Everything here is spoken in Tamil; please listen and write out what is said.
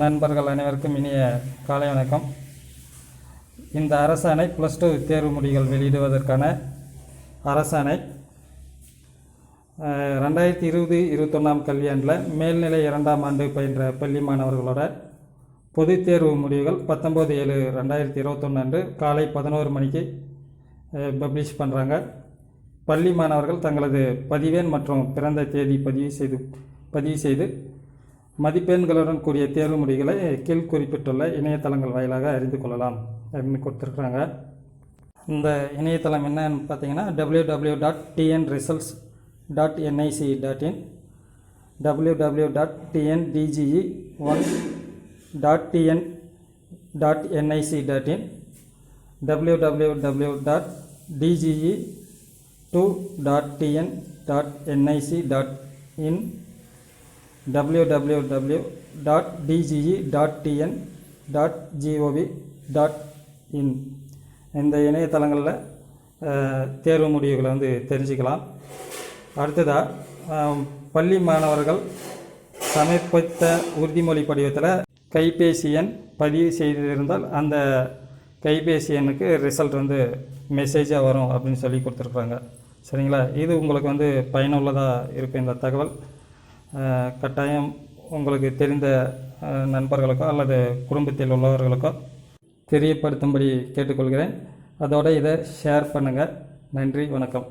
நண்பர்கள் அனைவருக்கும் இனிய காலை வணக்கம். இந்த அரசாணை ப்ளஸ் டூ தேர்வு முடிவுகள் வெளியிடுவதற்கான அரசாணை ரெண்டாயிரத்தி இருபது இருபத்தொன்னாம் கல்வியாண்டில் மேல்நிலை இரண்டாம் ஆண்டு பயின்ற பள்ளி மாணவர்களோட பொது தேர்வு முடிவுகள் பத்தொம்போது ஏழு ரெண்டாயிரத்தி இருபத்தொன்று அன்று காலை பதினோரு மணிக்கு பப்ளிஷ் பண்ணுறாங்க பள்ளி மாணவர்கள் தங்களது பதிவெண் மற்றும் பிறந்த தேதி பதிவு செய்து பதிவு செய்து மதிப்பெண்களுடன் கூடிய தேர்வு முறைகளை கீழ் குறிப்பிட்டுள்ள இணையதளங்கள் வாயிலாக அறிந்து கொள்ளலாம் அப்படின்னு கொடுத்துருக்குறாங்க. இந்த இணையதளம் என்னன்னு பார்த்தீங்கன்னா W W dot TN results dot NIC dot in W W dot TNDGE one dot TN dot NIC dot in W W W dot DGE two dot TN dot NIC dot in W dot DGE dot TN dot GOV dot in இந்த இணையதளங்களில் தேர்வு முடிவுகளை வந்து தெரிஞ்சுக்கலாம். அடுத்ததாக பள்ளி மாணவர்கள் சமர்ப்பித்த உறுதிமொழி படிவத்தில் கைபேசி எண் பதிவு செய்திருந்தால் அந்த கைபேசி எண்ணுக்கு ரிசல்ட் வந்து மெசேஜாக வரும் அப்படின்னு சொல்லி கொடுத்துருக்குறாங்க சரிங்களா? இது உங்களுக்கு வந்து பயனுள்ளதாக இருக்கும் இந்த தகவல். கட்டாயம் உங்களுக்கு தெரிந்த நண்பர்களுக்கோ அல்லது குடும்பத்தில் உள்ளவர்களுக்கோ தெரியப்படுத்தும்படி கேட்டுக்கொள்கிறேன். அதோடு இதை ஷேர் பண்ணுங்கள் நன்றி வணக்கம்.